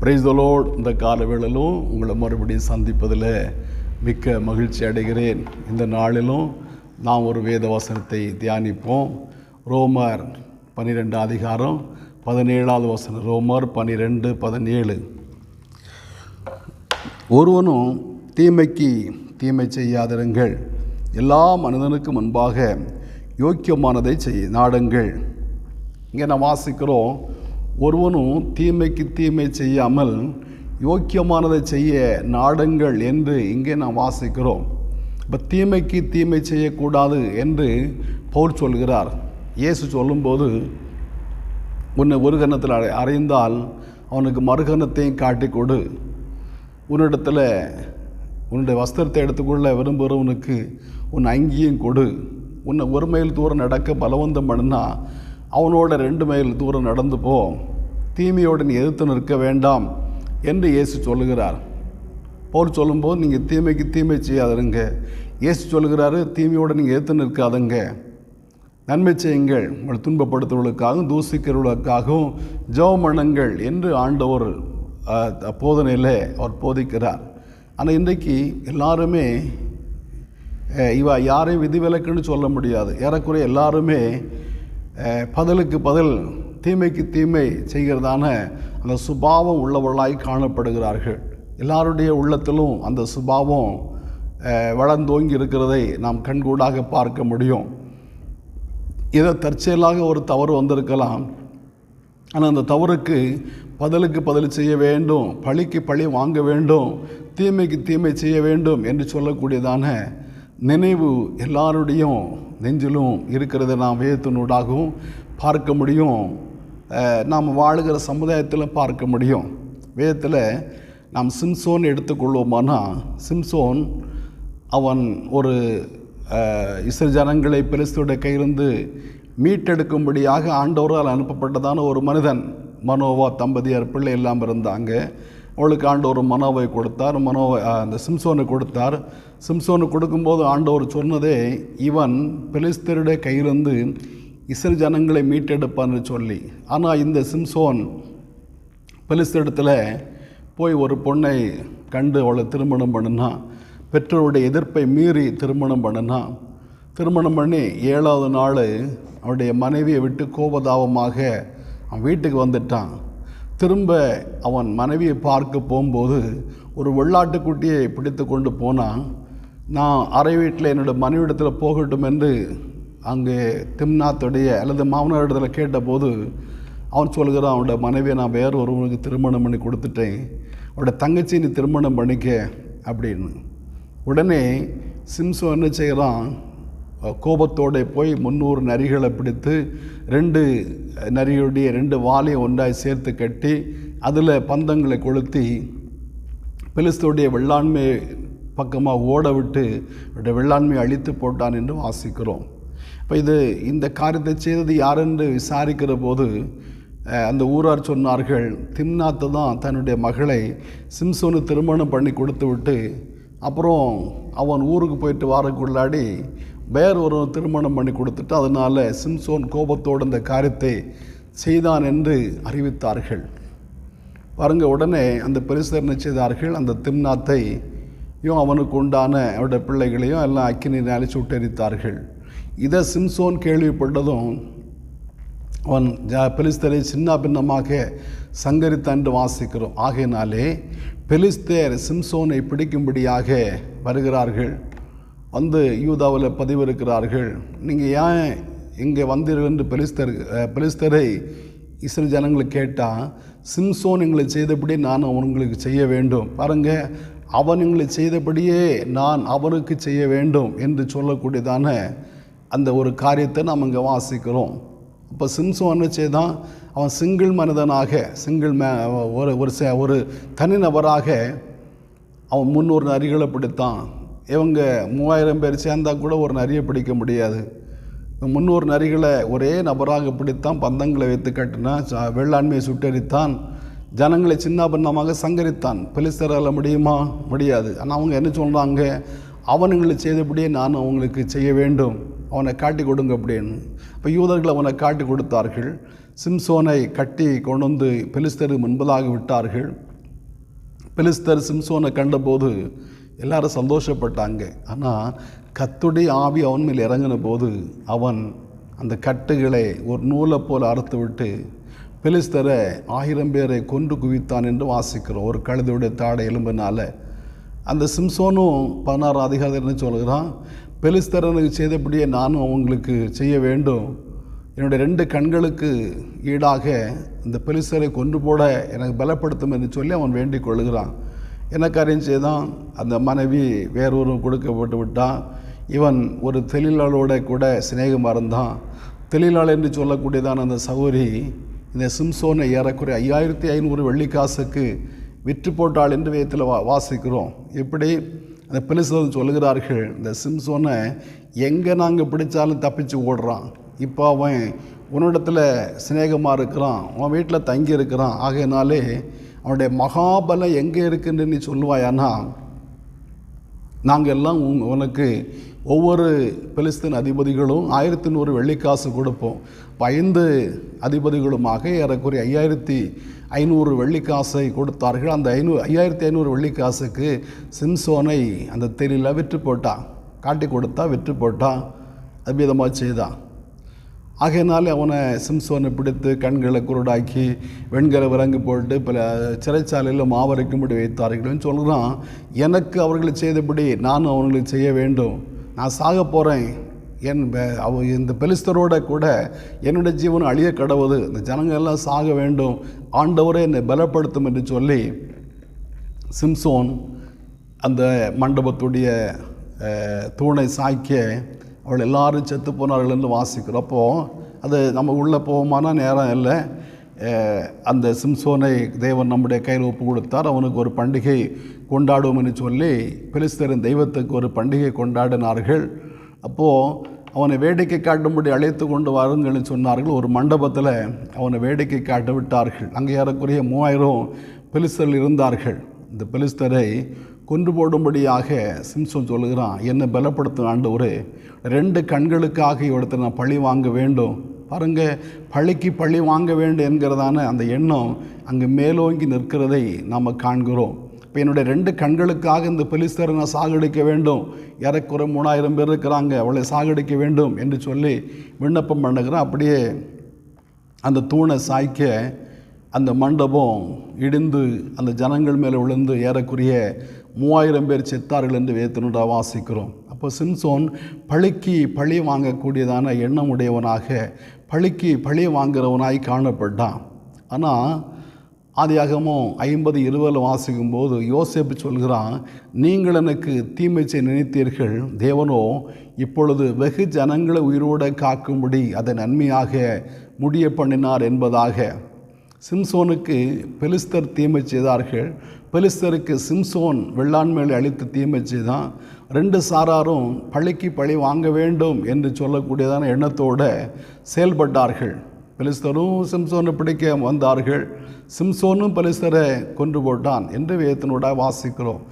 பிரைஸ்தலோடு இந்த காலவேளையிலும் உங்களை மறுபடியும் சந்திப்பதில் மிக்க மகிழ்ச்சி அடைகிறேன். இந்த நாளிலும் நாம் ஒரு வேத வசனத்தை தியானிப்போம். ரோமர் பன்னிரெண்டு அதிகாரம் பதினேழாவது வசனம். ரோமர் பன்னிரெண்டு பதினேழு. ஒருவனும் தீமைக்கு தீமை செய்யாதிருங்கள். எல்லா மனிதனுக்கு முன்பாக யோக்கியமானதை செய் நாடுங்கள். இங்கே நான் வாசிக்கிறோம். ஒருவனும் தீமைக்கு தீமை செய்யாமல் யோக்கியமானதை செய்ய நாடுங்கள் என்று இங்கே நான் வாசிக்கிறோம். இப்போ தீமைக்கு தீமை செய்யக்கூடாது என்று பவுல் சொல்கிறார். இயேசு சொல்லும்போது உன்னை ஒரு கணத்தில் அறிந்தால் அறைந்தால் அவனுக்கு மறுகணத்தையும் காட்டி கொடு உன்னிடத்தில் உன்னுடைய வஸ்திரத்தை எடுத்துக்கொள்ள விரும்புகிறவனுக்கு உன் அங்கியும் கொடு. உன்னை ஒரு மைல் தூரம் நடக்க பலவந்தம் பண்ணினா அவனோட ரெண்டு மைல் தூரம் நடந்து போ. தீமையோடு நீ எதிர்த்து நிற்க வேண்டாம் என்று இயேசு சொல்லுகிறார். போர் சொல்லும்போது நீங்கள் தீமைக்கு தீமை செய்யாதருங்க. இயேசு சொல்லுகிறாரு தீமையோடு நீங்கள் எதிர்த்து நிற்காதங்க. நன்மை செய்யுங்கள். உங்களை துன்பப்படுத்துவர்களுக்காகவும் தூசிக்கிறவர்களுக்காகவும் ஜெபம் என்று ஆண்டவர் போதனையில் அவர் போதிக்கிறார். ஆனால் இன்றைக்கு எல்லாருமே இவ யாரையும் விதிவிலக்குன்னு சொல்ல முடியாது. ஏறக்குறைய எல்லாருமே பதிலுக்கு பதில் தீமைக்கு தீமை செய்கிறதான அந்த சுபாவம் உள்ளவர்களாய் காணப்படுகிறார்கள். எல்லாருடைய உள்ளத்திலும் அந்த சுபாவம் வளர்ந்தோங்கி இருக்கிறதை நாம் கண்கூடாக பார்க்க முடியும். இதை தற்செயலாக ஒரு தவறு வந்திருக்கலாம். ஆனால் அந்த தவறுக்கு பதிலுக்கு பதில் செய்ய வேண்டும் பழிக்கு பழி வாங்க வேண்டும் தீமைக்கு தீமை செய்ய வேண்டும் என்று சொல்லக்கூடியதான நினைவு எல்லாருடையும் நெஞ்சிலும் இருக்கிறத நாம் வேதத்தினூடாகவும் பார்க்க முடியும். நாம் வாழுகிற சமுதாயத்தில் பார்க்க முடியும். வேதத்தில் நாம் சிம்சோன் எடுத்துக்கொள்வோமானா சிம்சோன் அவன் ஒரு இசை ஜனங்களை பெலிஸ்துடைய கையிலிருந்து மீட்டெடுக்கும்படியாக ஆண்டவரால் அனுப்பப்பட்டதான ஒரு மனிதன். மனோவா தம்பதியார் பிள்ளை எல்லாம் இருந்தாங்க. அவளுக்கு ஆண்டவர் மனோவை கொடுத்தார். மனோவை அந்த சிம்சோனை கொடுத்தார். சிம்சோனு கொடுக்கும்போது ஆண்டவர் சொன்னதே இவன் பெலிஸ்தருடைய கையிலிருந்து இஸ்ரேல் ஜனங்களை மீட்டெடுப்பான்னு சொல்லி. ஆனால் இந்த சிம்சோன் பெலிஸ்தரிடத்தில் போய் ஒரு பொண்ணை கண்டு அவளை திருமணம் பண்ணினா பெற்றோருடைய எதிர்ப்பை மீறி திருமணம் பண்ணினா திருமணம் பண்ணி ஏழாவது நாள் அவருடைய மனைவியை விட்டு கோபதாபமாக அவன் வீட்டுக்கு வந்துட்டான். திரும்ப அவன் மனைவியை பார்க்க போகும்போது ஒரு வெள்ளாட்டுக்குட்டியை பிடித்து கொண்டு போனான். நான் அறை வீட்டில் என்னோட மனைவிடத்தில் போகட்டும் என்று அங்கே திம்னாத்துடைய அல்லது மாமனாரிடத்தில் கேட்டபோது அவன் சொல்கிறான் அவனோட மனைவியை நான் வேறு ஒருவனுக்கு திருமணம் பண்ணி கொடுத்துட்டேன். அவனோட தங்கச்சி நீ திருமணம் பண்ணிக்க அப்படின்னு. உடனே சிம்சோ என்ன செய்கிறான் கோபத்தோடு போய் முந்நூறு நரிகளை பிடித்து ரெண்டு நரியுடைய ரெண்டு வாலையும் ஒன்றாய் சேர்த்து கட்டி அதில் பந்தங்களை கொளுத்தி பெலிஸ்தோடைய வெள்ளாண்மை பக்கமாக ஓட விட்டு அவருடைய வெள்ளாண்மையை அழித்து போட்டான் என்று வாசிக்கிறோம். இப்போ இது இந்த காரியத்தை செய்தது யாரென்று விசாரிக்கிற போது அந்த ஊரார் சொன்னார்கள் திம்னாத்து தான் தன்னுடைய மகளை சிம்சோனு திருமணம் பண்ணி கொடுத்து விட்டு அப்புறம் அவன் ஊருக்கு போயிட்டு வரக்குள்ளாடி வேறு ஒரு திருமணம் பண்ணி கொடுத்துட்டு அதனால் சிம்சோன் கோபத்தோடு இந்த காரியத்தை செய்தான் என்று அறிவித்தார்கள். பாருங்க உடனே அந்த பெருசர் செய்தார்கள்? அந்த திம்னாத்தை யும் அவனுக்கு உண்டான அவருடைய பிள்ளைகளையும் எல்லாம் அக்கினியினாலே சுட்டெரித்தார்கள் இதை சிம்சோன் கேள்விப்பட்டதும் அவன் ஜ பெலிஸ்தரை சின்ன பின்னமாக சங்கரித்தான் என்று வாசிக்கிறோம். ஆகையினாலே பெலிஸ்தேர் சிம்சோனை பிடிக்கும்படியாக வருகிறார்கள். வந்து யூதாவில் பதிவிருக்கிறார்கள். நீங்கள் ஏன் இங்கே வந்தீர்கள் என்று பெலிஸ்தர் பெலிஸ்தரை இஸ்ரேல் ஜனங்களுக்கு கேட்டால் சிம்சோன் எங்களை செய்தபடி நான் உங்களுக்கு செய்ய வேண்டும். பாருங்க அவன் எங்களை செய்தபடியே நான் அவனுக்கு செய்ய வேண்டும் என்று சொல்லக்கூடியதான அந்த ஒரு காரியத்தை நாம் இங்கே வாசிக்கிறோம். அப்போ சிம்சோன் செய்தான்? அவன் சிங்கிள் மனிதனாக சிங்கிள் மே ஒரு ஒரு ஒரு தனிநபராக அவன் முன்னூறு நரிகளை பிடித்தான் இவங்க மூவாயிரம் பேர் சேர்ந்தா கூட ஒரு நரியை பிடிக்க முடியாது. முந்நூறு நரிகளை ஒரே நபராக பிடித்தான் பந்தங்களை வைத்து கட்டினான் வேளாண்மையை வெள்ளாண்மையை சுட்டரித்தான் ஜனங்களை சின்ன பின்னமாக சங்கரித்தான். பெலிஸ்தரால் முடியுமா? முடியாது. ஆனால் அவங்க என்ன சொல்கிறாங்க அவனுங்களை செய்தபடியே நான் அவங்களுக்கு செய்ய வேண்டும். அவனை காட்டி கொடுங்க அப்படின்னு. இப்போ யூதர்கள் அவனை காட்டி கொடுத்தார்கள். சிம்சோனை கட்டி கொண்டு வந்து பெலிஸ்தருக்கு முன்பதாக விட்டார்கள். பெலிஸ்தர் சிம்சோனை கண்டபோது எல்லாரும் சந்தோஷப்பட்டாங்க. ஆனால் கத்துடைய ஆவி அவன் மேல் இறங்கின போது அவன் அந்த கட்டுகளை ஒரு நூலை போல் அறுத்து விட்டு பெலிஸ்தரை ஆயிரம் பேரை கொன்று குவித்தான் என்று வாசிக்கிறோம். ஒரு கழுதையுடைய தாடை எலும்பினால். அந்த சிம்சோனும் பதினாறு அதிகாரத்தில் சொல்கிறான் பெலிஸ்தரனுக்கு செய்தபடியே நானும் அவங்களுக்கு செய்ய வேண்டும். என்னுடைய ரெண்டு கண்களுக்கு ஈடாக இந்த பெலிஸ்தரை கொண்டு போட எனக்கு பலப்படுத்தும் என்று சொல்லி அவன் வேண்டிக் கொள்கிறான் என்ன காரியம் செய்தான் அந்த மனைவி வேறொரு கொடுக்கப்பட்டு விட்டான். இவன் ஒரு தொழிலாளோட கூட சிநேகம் இருந்தான் தொழிலாளர் என்று சொல்லக்கூடியதான அந்த சௌரி இந்த சிம்சோனை ஏறக்குறைய ஐயாயிரத்தி ஐநூறு வெள்ளிக்காசுக்கு விற்று போட்டாள் என்று வேதத்தில் வா வாசிக்கிறோம். எப்படி? அந்த பெலிசன் சொல்லுகிறார்கள் இந்த சிம்சோனை எங்கே நாங்கள் பிடிச்சாலும் தப்பிச்சு ஓடுறான். இப்போ அவன் உன்னிடத்தில் சிநேகமாக இருக்கிறான் உன் வீட்டில் தங்கி இருக்கிறான் ஆகையினாலே அவனுடைய மகாபலம் எங்கே இருக்குன்னு நீ சொல்லுவாயானா நாங்கள் எல்லாம் உங் உனக்கு ஒவ்வொரு பெலிஸ்தீன் அதிபதிகளும் ஆயிரத்தி நூறு வெள்ளிக்காசு கொடுப்போம். இப்ப ஐந்து அதிபதிகளுமாக ஏறக்குறைய ஐயாயிரத்தி ஐநூறு வெள்ளிக்காசை கொடுத்தார்கள். அந்த ஐநூறு ஐயாயிரத்தி ஐநூறு வெள்ளிக்காசுக்கு சிம்சோனை அந்த தெரியல விற்று போட்டான். காட்டி கொடுத்தா விற்று போட்டான். அபிதமாக செய்தான். ஆகையினாலே அவனை சிம்சோனை பிடித்து கண்களை குருடாக்கி வெண்கல விலங்கு போட்டு பல சிறைச்சாலையில் மாவரைக்கும்படி வைத்தார்கள்னு சொல்கிறான் எனக்கு அவர்களை செய்தபடி நானும் அவங்களுக்கு செய்ய வேண்டும். நான் சாக போகிறேன் என் அவ இந்த பெலிஸ்தரோட கூட என்னுடைய ஜீவன் அழிய கடவுது. இந்த ஜனங்கள் எல்லாம் சாக வேண்டும். ஆண்டவரே என்னை பலப்படுத்தும் என்று சொல்லி சிம்சோன் அந்த மண்டபத்துடைய தூணை சாய்க்க அவள் எல்லாரும் செத்து போனார்கள் என்று வாசிக்கிறோம். அது நம்ம உள்ளே போவோமான நேரம் இல்லை. அந்த சிம்சோனை தேவன் நம்முடைய கையில் ஒப்பு கொடுத்தார். அவனுக்கு ஒரு பண்டிகை கொண்டாடுவோம்னு சொல்லி பிலிஸ்தரின் தெய்வத்துக்கு ஒரு பண்டிகை கொண்டாடினார்கள். அப்போது அவனை வேடிக்கை காட்டும்படி அழைத்து கொண்டு வாருங்கள்னு சொன்னார்கள். ஒரு மண்டபத்தில் அவனை வேடிக்கை காட்டு விட்டார்கள் அங்கே ஏறக்குறைய மூவாயிரம் பிலிஸ்தர்கள் இருந்தார்கள். இந்த பெலிஸ்தரை கொன்று போடும்படியாக சிம்சோன் சொல்லுகிறான் என்னை பலப்படுத்தும் ஆண்டவரே. ரெண்டு கண்களுக்காக இவடத்தை நான் பழி வாங்க வேண்டும். பாருங்க பழிக்கு பழி வாங்க வேண்டும் என்கிறதான அந்த எண்ணம் அங்கே மேலோங்கி நிற்கிறதை நாம் காண்கிறோம். இப்போ என்னுடைய ரெண்டு கண்களுக்காக இந்த பெலிஸ்தரை நான் சாகடிக்க வேண்டும். ஏறக்குறை மூணாயிரம் பேர் இருக்கிறாங்க அவளை சாகடிக்க வேண்டும் என்று சொல்லி விண்ணப்பம் பண்ணுகிறேன். அப்படியே அந்த தூணை சாய்க்க அந்த மண்டபம் இடிந்து அந்த ஜனங்கள் மேலே விழுந்து ஏறக்குறைய மூவாயிரம் பேர் செத்தார்கள் என்று வேத்தனுடா வாசிக்கிறோம். அப்போ சிம்சோன் பழிக்கு பழி வாங்கக்கூடியதான எண்ணம் உடையவனாக பழிக்கு பழி வாங்குகிறவனாய் காணப்பட்டான். ஆனால் ஆதியாகமும் ஐம்பது இருபதில் வாசிக்கும் போது யோசேப்பு சொல்கிறான் நீங்கள் எனக்கு தீமை செய்ய நினைத்தீர்கள். தேவனோ இப்பொழுது வெகு ஜனங்களை உயிரோடு காக்கும்படி அதை நன்மையாக முடிய பண்ணினார் என்பதாக. சிம்சோனுக்கு பெலிஸ்தர் தீமை செய்தார்கள். பெலிஸ்தருக்கு சிம்சோன் வெள்ளாண்மையை அளித்து தீமைச்சு தான் ரெண்டு சாராரும் பழிக்கு பழி வாங்க வேண்டும் என்று சொல்லக்கூடியதான எண்ணத்தோடு செயல்பட்டார்கள். பெலிஸ்தரும் சிம்சோனை பிடிக்க வந்தார்கள். சிம்சோனும் பெலிஸ்தரை கொன்று போட்டான் என்று வேதத்தினோட வாசிக்கிறோம்.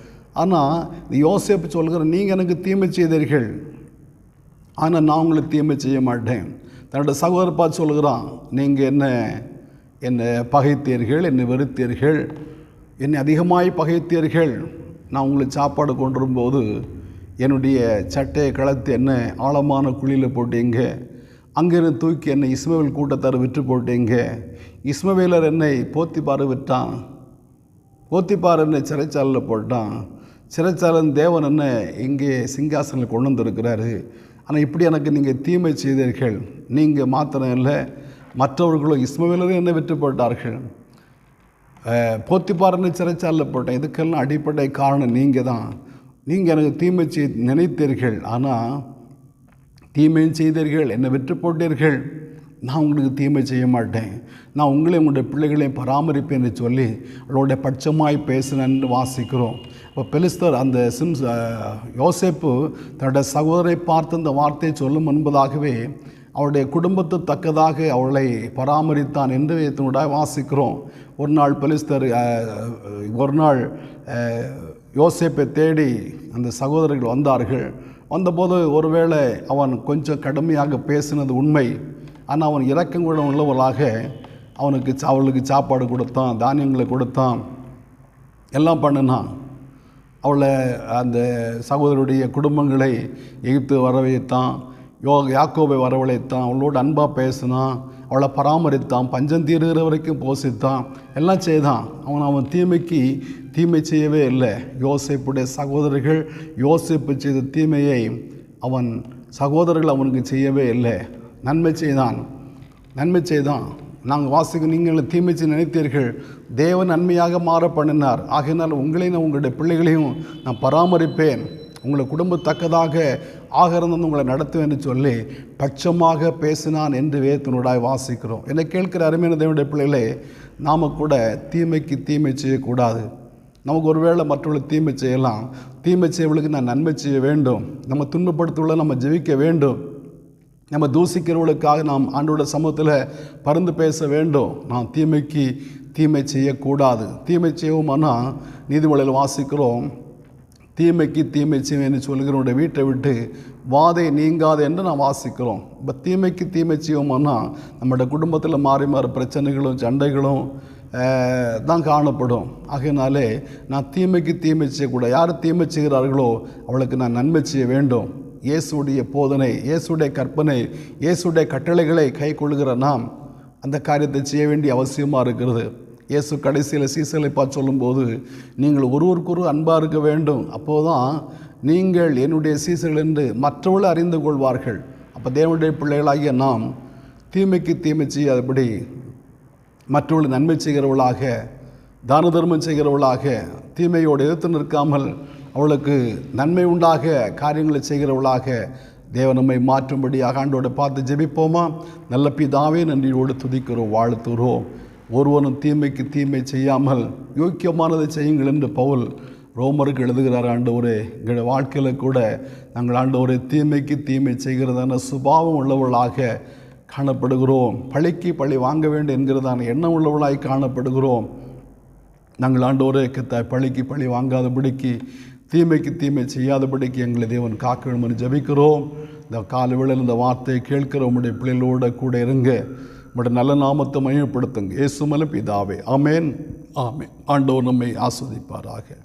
ஆனால் இந்த சொல்கிற நீங்கள் எனக்கு தீமை செய்தீர்கள். ஆனால் நான் உங்களுக்கு தீமை செய்ய மாட்டேன். தன்னோட சகோதரப்பா சொல்கிறான் நீங்கள் என்ன என்னை பகைத்தீர்கள் என்னை வெறுத்தீர்கள். என்னை அதிகமாய் பகைத்தீர்கள். நான் உங்களுக்கு சாப்பாடு கொண்டு வரும்போது என்னுடைய சட்டையை கலத்து என்ன ஆழமான குழியில் போட்டீங்க. அங்கிருந்து தூக்கி என்னை இஸ்மவேல் கூட்டத்தார் விற்று போட்டீங்க. இஸ்மவேலர் என்னை போத்திப்பாறு விட்டான் போத்திப்பார் என்னை சிறைச்சாலையில் போட்டான். சிறைச்சாலன் தேவன் என்ன இங்கே சிங்காசனில் கொண்டு வந்திருக்கிறாரு. ஆனால் இப்படி எனக்கு நீங்கள் தீமை செய்தீர்கள். நீங்கள் மாத்திரம் இல்லை மற்றவர்களும் இஸ்மவேலரும் என்னை விட்டு போட்டார்கள். போத்திப்பாருன்னு சிறைச்சாலில் போட்டேன். இதுக்கெல்லாம் அடிப்படை காரணம் நீங்கள் தான் நீங்கள் எனக்கு தீமை செய் நினைத்தீர்கள். ஆனால் தீமையும் செய்தீர்கள். என்னை விற்று போட்டீர்கள். நான் உங்களுக்கு தீமை செய்ய மாட்டேன். நான் உங்களையும் உங்களுடைய பிள்ளைகளையும் பராமரிப்பேன் என்று சொல்லி அவளுடைய பட்சமாய் பேசினன்னு வாசிக்கிறோம். இப்போ பெலிஸ்தர் அந்த சிம்ஸ் யோசேப்பு தன்னுடைய சகோதரை பார்த்து இந்த வார்த்தையை சொல்லும் என்பதாகவே அவளுடைய குடும்பத்து தக்கதாக அவளை பராமரித்தான் என்று இதனுடைய வாசிக்கிறோம். ஒரு நாள் பெலிஸ்தர் ஒரு நாள் யோசேப்பை தேடி அந்த சகோதரர்கள் வந்தார்கள். வந்தபோது ஒருவேளை அவன் கொஞ்சம் கடுமையாக பேசினது உண்மை. ஆனால் அவன் இரக்கங்குண உள்ளவர்களாக அவனுக்கு சா- அவளுக்கு சாப்பாடு கொடுத்தான் தானியங்களை கொடுத்தான். எல்லாம் பண்ணினான். அவளை அந்த சகோதரருடைய குடும்பங்களை எகிப்து வரவைத்தான். யோ யாக்கோவை வரவழைத்தான் அவளோட அன்பாக பேசினான் அவளை பராமரித்தான் பஞ்சம் தீருகிற வரைக்கும் போசித்தான். எல்லாம் செய்தான். அவன் அவன் தீமைக்கு தீமை செய்யவே இல்லை. யோசிப்புடைய சகோதரர்கள் யோசிப்பு செய்த தீமையை அவன் சகோதரர்கள் அவனுக்கு செய்யவே இல்லை. நன்மை செய்தான். நன்மை செய்தான். நாங்கள் வாசிக்க நீங்கள் தீமை நினைத்தீர்கள். தேவன் நன்மையாக மாற பண்ணினார் ஆகையினால் உங்களையும் உங்களுடைய பிள்ளைகளையும் நான் பராமரிப்பேன். உங்களை குடும்பத்தக்கதாக ஆகிறந்து உங்களை நடத்துவேன் என்று சொல்லி பட்சமாக பேசினான் என்று வேதத்தினூடாய் வாசிக்கிறோம். என்னை கேட்கிற அருமையான தேவனுடைய பிள்ளைகளே நாம் கூட தீமைக்கு தீமை செய்யக்கூடாது. நமக்கு ஒருவேளை மற்றவர்களை தீமை செய்யலாம். தீமை செய்வர்களுக்கு நான் நன்மை செய்ய வேண்டும். நம்ம துன்பப்படுத்துள்ள நம்ம ஜெபிக்க வேண்டும். நம்ம தூசிக்கிறவர்களுக்காக நாம் ஆண்டோட சமூகத்தில் பருந்து பேச வேண்டும். நாம் தீமைக்கு தீமை செய்யக்கூடாது. தீமை செய்வோமானால் நீதிமொழியில் வாசிக்கிறோம். தீமைக்கு தீமை செய்வேன்னு சொல்கிறவனுடைய வீட்டை விட்டு வாதை நீங்காது என்று நாம் வாசிக்கிறோம். இப்போ தீமைக்கு தீமை செய்வோம்னா நம்மளோட குடும்பத்தில் மாறி மாறி பிரச்சனைகளும் சண்டைகளும் தான் காணப்படும். ஆகையினாலே நான் தீமைக்கு தீமை செய்யக்கூடாது. யார் தீமை செய்கிறார்களோ அவளுக்கு நான் நன்மை செய்ய வேண்டும். இயேசுடைய போதனை இயேசுடைய கற்பனை இயேசுடைய கட்டளைகளை கை கொள்கிற நாம் அந்த காரியத்தை செய்ய வேண்டிய அவசியமாக இருக்கிறது. இயேசு கடைசியில் சீசலை பார்த்து சொல்லும்போது நீங்கள் ஒருவருக்கொரு அன்பாக இருக்க வேண்டும். அப்போதான் நீங்கள் என்னுடைய சீசர்கள் என்று மற்றவர்கள் அறிந்து கொள்வார்கள். அப்போ தேவனுடைய பிள்ளைகளாகிய நாம் தீமைக்கு தீமை செய்யாதபடி மற்றவர்கள் நன்மை செய்கிறவளாக தான தர்மம் செய்கிறவளாக தீமையோடு எதிர்த்து நிற்காமல் அவளுக்கு நன்மை உண்டாக காரியங்களை செய்கிறவளாக தேவ நம்மை மாற்றும்படியாக ஆண்டோட பார்த்து ஜெபிப்போமா? நல்ல பிதாவே நன்றியோடு துதிக்கிறோம் வாழ்த்துகிறோம். ஒருவனும் தீமைக்கு தீமை செய்யாமல் யோக்கியமானதை செய்யுங்கள் என்று பவுல் ரோமருக்கு எழுதுகிறார் ஆண்டவரே எங்கள் வாழ்க்கையில் கூட நாங்கள் ஆண்டவரே தீமைக்கு தீமை செய்கிறதான சுபாவம் உள்ளவர்களாக காணப்படுகிறோம். பழிக்கு பழி வாங்க வேண்டும் என்கிறதான எண்ணம் உள்ளவர்களாய் காணப்படுகிறோம். நாங்கள் ஒரே கத்தாய் பழிக்கு பழி வாங்காதபடிக்கு தீமைக்கு தீமை செய்யாதபடிக்கு எங்களை தேவன் காக்க வேண்டும் என்று ஜெபிக்கிறோம். இந்த கால இந்த வார்த்தையை கேட்கிற உம்முடைய பிள்ளைகளோட கூட இருங்க. உம்முடைய நல்ல நாமத்தை மையப்படுத்துங்க இயேசுமல பிதாவே. ஆமேன். ஆமேன். ஆண்டவர் நம்மை ஆஸ்வதிப்பாராக.